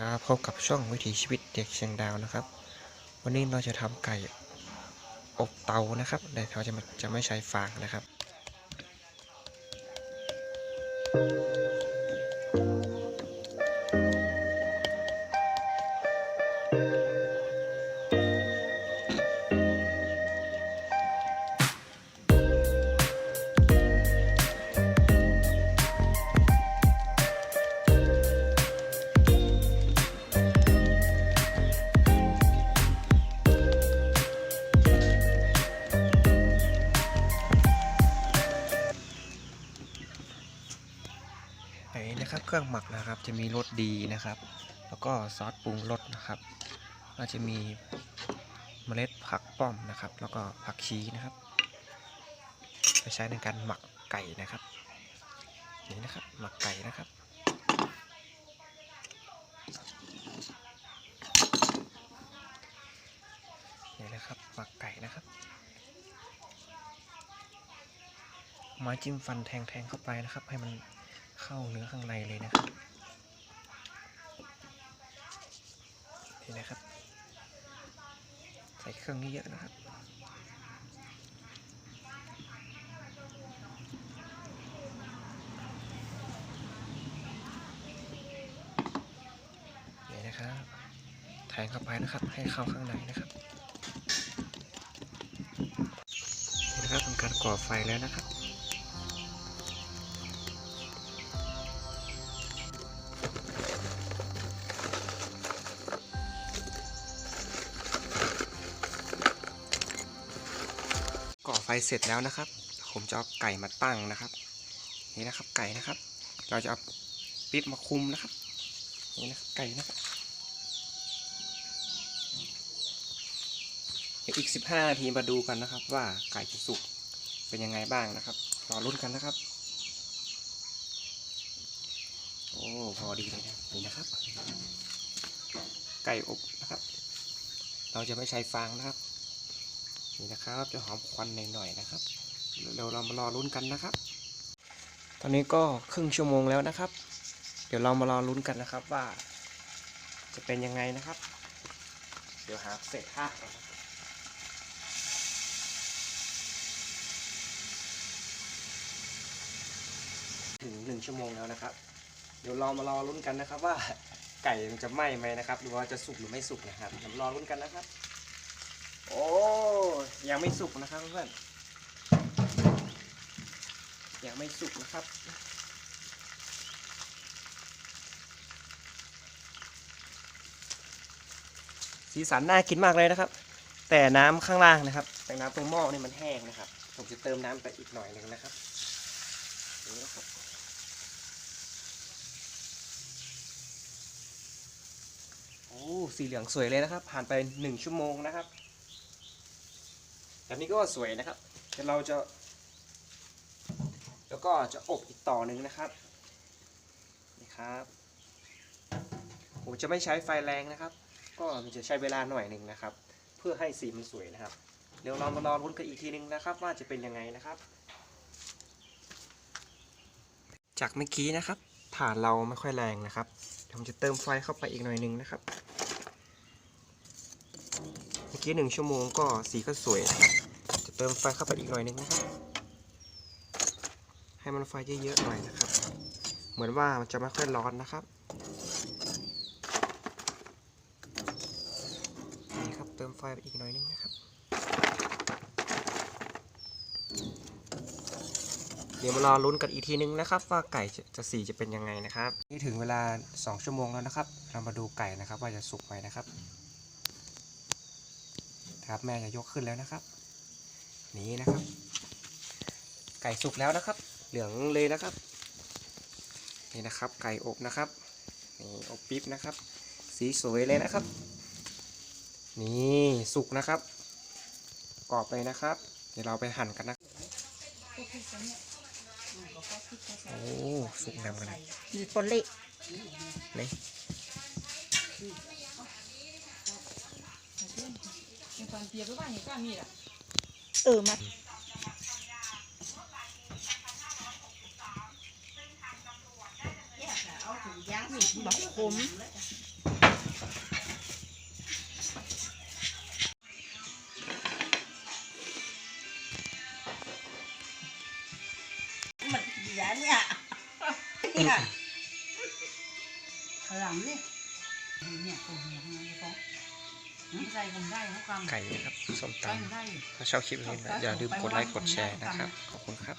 ครับพบกับช่องวิถีชีวิตเด็กเชียงดาวนะครับ วันนี้เราจะทำไก่อบเตานะครับแต่เราจะไม่จะไม่ใช้ฟางนะครับ อันนี้นะครับเครื่องหมักนะครับจะมีรสดีนะครับ แล้วก็ซอสปรุงรสนะครับก็จะมีเมล็ดผักป้อมนะครับ แล้วก็ผักชีนะครับไปใช้ในการหมักไก่นะครับนี่นะครับหมักไก่นะครับนี่นะครับหมักไก่นะครับไม้จิ้มฟันแทงๆเข้าไปนะครับ ให้มัน เข้าเนื้อข้างในเลยนะครับนี่นะครับ ใส่เครื่องเยอะนะครับนี่นะครับแทงเข้าไปนะครับ ให้เข้าข้างในนะครับนี่นะครับเป็นการก่อไฟแล้วนะครับ ฟเสร็จแล้วนะครับ ผมจะเอาไก่มาตั้งนะครับ นี่นะครับไก่นะครับ เราจะเอาปิ๊บมาคุมนะครับ นี่นะครับไก่นะครับเดี๋ยวอีก 15 นาทีมาดูกันนะครับ ว่าไก่จะสุกเป็นยังไงบ้างนะครับรอรุ่นกันนะครับ โอ้พอดีเลยนะนี่นะครับ ไก่อบนะครับ เราจะไม่ใช้ฟางนะครับ นี่นะครับจะหอมควันหน่อยๆนะครับเดี๋ยวเรามารอลุ้นกันนะครับ ตอนนี้ก็ครึ่งชั่วโมงแล้วนะครับ เดี๋ยวเรามารอลุ้นกันนะครับว่า จะเป็นยังไงนะครับ เดี๋ยวหาเศษผ้าถึงหนึ่งชั่วโมงแล้วนะครับ เดี๋ยวเรามารอลุ้นกันนะครับว่าไก่มันจะไหม้ไหมนะครับ หรือว่าจะสุกหรือไม่สุกนะครับเดี๋ยวรอลุ้นกันนะครับ โอ้ยังไม่สุกนะครับเพื่อนยังไม่สุกนะครับ สีสันน่ากินมากเลยนะครับ แต่น้ำข้างล่างนะครับ แต่น้ำตรงหม้อนี่มันแห้งนะครับ ผมจะเติมน้ำไปอีกหน่อยหนึ่งนะครับนี่นะครับโอ้สีเหลืองสวยเลยนะครับ ผ่านไปหนึ่งชั่วโมงนะครับ แบบนี้ก็สวยนะครับเดี๋ยวเราจะ แล้วก็จะอบอีกต่อหนึ่งนะครับนี่ครับผมจะไม่ใช้ไฟแรงนะครับ ก็มันจะใช้เวลาหน่อยหนึ่งนะครับ เพื่อให้สีมันสวยนะครับ เดี๋ยวเรามารอรุ้นกันอีกทีหนึงนะครับ ว่าจะเป็นยังไงนะครับ จากเมื่อกี้นะครับถ่านเราไม่ค่อยแรงนะครับผมจะเติมไฟเข้าไปอีกหน่อยหนึ่งนะครับ เกี้หนึ่งชั่วโมงก็สีก็สวยนะครับจะเติมไฟเข้าไปอีกหน่อยหนึงนะครับให้มันไฟเยอะๆหน่อยนะครับ เหมือนว่ามันจะไม่ค่อยร้อนนะครับนี่ครับเติมไฟไปอีกหน่อยหนึงนะครับ เดี๋ยวมารอลุ้นกันอีกทีนึงนะครับ ว่าไก่จะจะสีจะเป็นยังไงนะครับ นี่ถึงเวลา 2 ชั่วโมงแล้วนะครับ เรามาดูไก่นะครับว่าจะสุกไหมนะครับ ครับ แม่จะยกขึ้นแล้วนะครับนี่นะครับ ไก่สุกแล้วนะครับ เหลืองเลยนะครับ นี่นะครับ ไก่อบนะครับนี่อบปิ๊บนะครับ สีสวยเลยนะครับ นี่สุกนะครับกรอบเลยนะครับ เดี๋ยวเราไปหั่นกันนะโอ้สุกนำกันนะมีปนเละนี่ เออมาบักขมมันเสียเนี่ยเนี่ยหลังนี่เนี่ยตัวเมียมันก็ ไก่นะครับส้มใส่ตำได้ถ้าชอบคลิปนี้นะอย่าลืมกดไลค์กดแชร์นะครับ ขอบคุณครับ